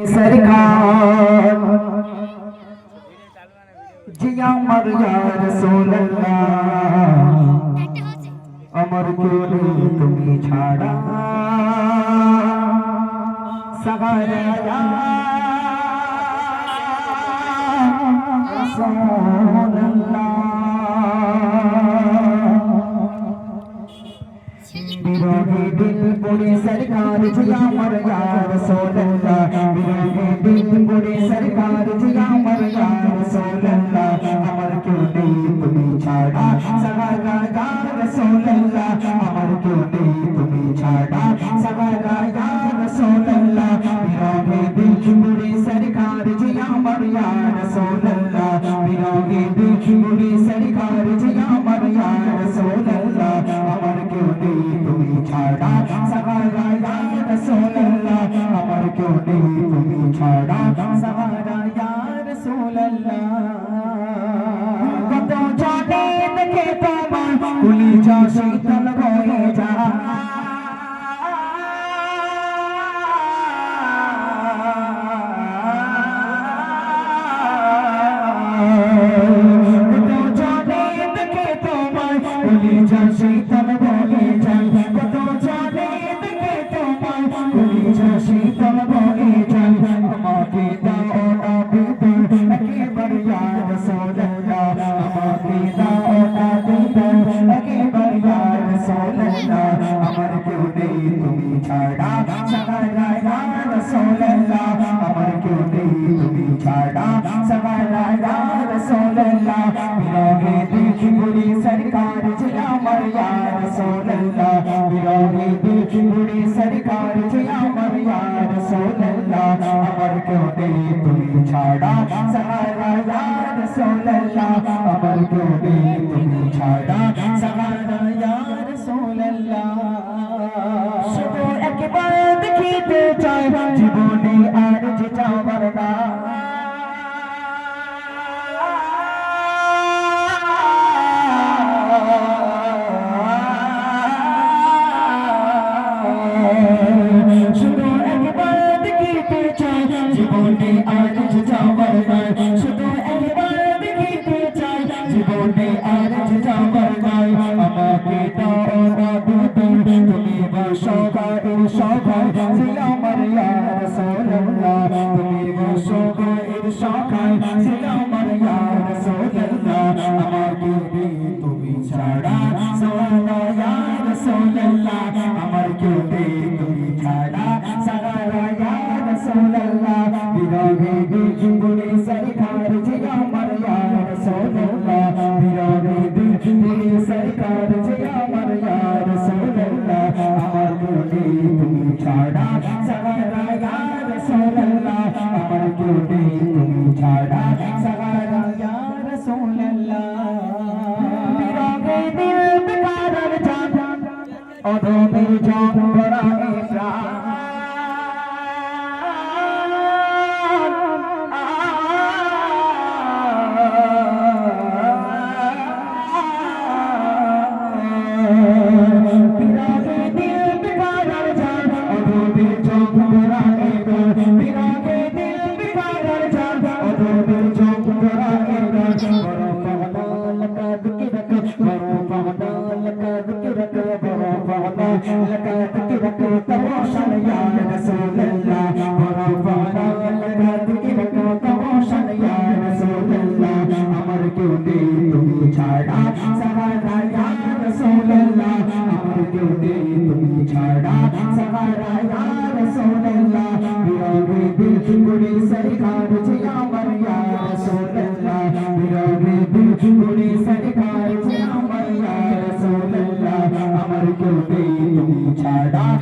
सरकार जिया मर या रसूल अल्लाह अमर क्यों तुम्हें छाड़ा सगाया या रसूल अल्लाह बिरोगे दिल बुरे सरकार जिया मर या रसूल बिरोगे दिल बुरे सरकार जिया मर या रसूल अमर क्यों नहीं तुम्हें छाड़ा सगारा या रसूल अल्लाह अमर क्यों नहीं तुम्हें छाड़ा सगारा या रसूल अल्लाह बिरोगे दिल बुरे सरकार जिया मर या रसूल बिरोगे दिल बुरे सरकार जिया নেই তুমি ছাড়া সাহারা ইয়া রাসূলুল্লাহ কত জানে দেখে তোমার কুলি যা শীতল হয়ে যায় কত জানে দেখে তোমার কুলি যা শীতল ছাড়া সাহারা ইয়া রাসূলুল্লাহ আমার কেউ নেই তুমি ছাড়া সাহারা ইয়া রাসূলুল্লাহ বিরহে দেখি বুড়ি সরকার জিয়া মর ইয়া রাসূলুল্লাহ বিরহে দেখি বুড়ি সরকার জিয়া মর ইয়া রাসূলুল্লাহ আমার কেউ নেই তুমি ছাড়া সাহারা ইয়া রাসূলুল্লাহ আমার কেউ নেই তুমি ছাড়া রাসূলুল্লাহ শুধু একবার দেখিতে চাই গায়ের সভায় যে আমার রাসূলুল্লাহ আমাকে দি তুমি ছাড়া সোনা ইয়া রাসূলুল্লাহ আমার নেই তুমি ছাড়া সারা ইয়া রাসূলুল্লাহ বিরহে বিজুগুনি সরকার যে আমার ইয়া রাসূলুল্লাহ বিরহে বিজুগুনি সরকার অধমের জান করা বড় পাওনা লকা দুকি রক তমাশা ইয়া রাসূলুল্লাহ বড় পাওনা লকা দুকি রক তমাশা ইয়া রাসূলুল্লাহ আমার কেউ নেই তুমি ছাড়া সাহারা ইয়া রাসূলুল্লাহ আমার কেউ নেই তুমি ছাড়া সাহারা ইয়া রাসূলুল্লাহ বিরোধী দিল গুড়ি সরকার জিয়া আমার ইয়া রাসূলুল্লাহ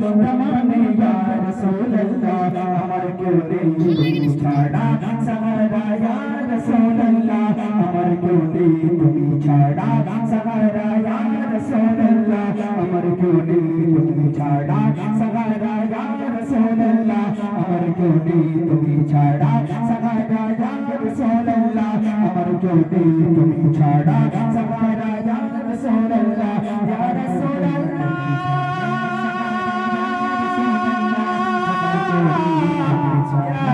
জমানে ইয়া রাসূলুল্লাহ আমার কেউ নেই ছাড়া সাহারা ইয়া রাসূলুল্লাহ আমার কেউ নেই তুমি ছাড়া সাহারা ইয়া রাসূলুল্লাহ আমার কেউ নেই তুমি ছাড়া সাহারা ইয়া রাসূলুল্লাহ আমার কেউ নেই তুমি ছাড়া সাহারা ইয়া রাসূলুল্লাহ আমার কেউ নেই তুমি ছাড়া সাহারা ইয়া রাসূলুল্লাহ ইয়া Yeah.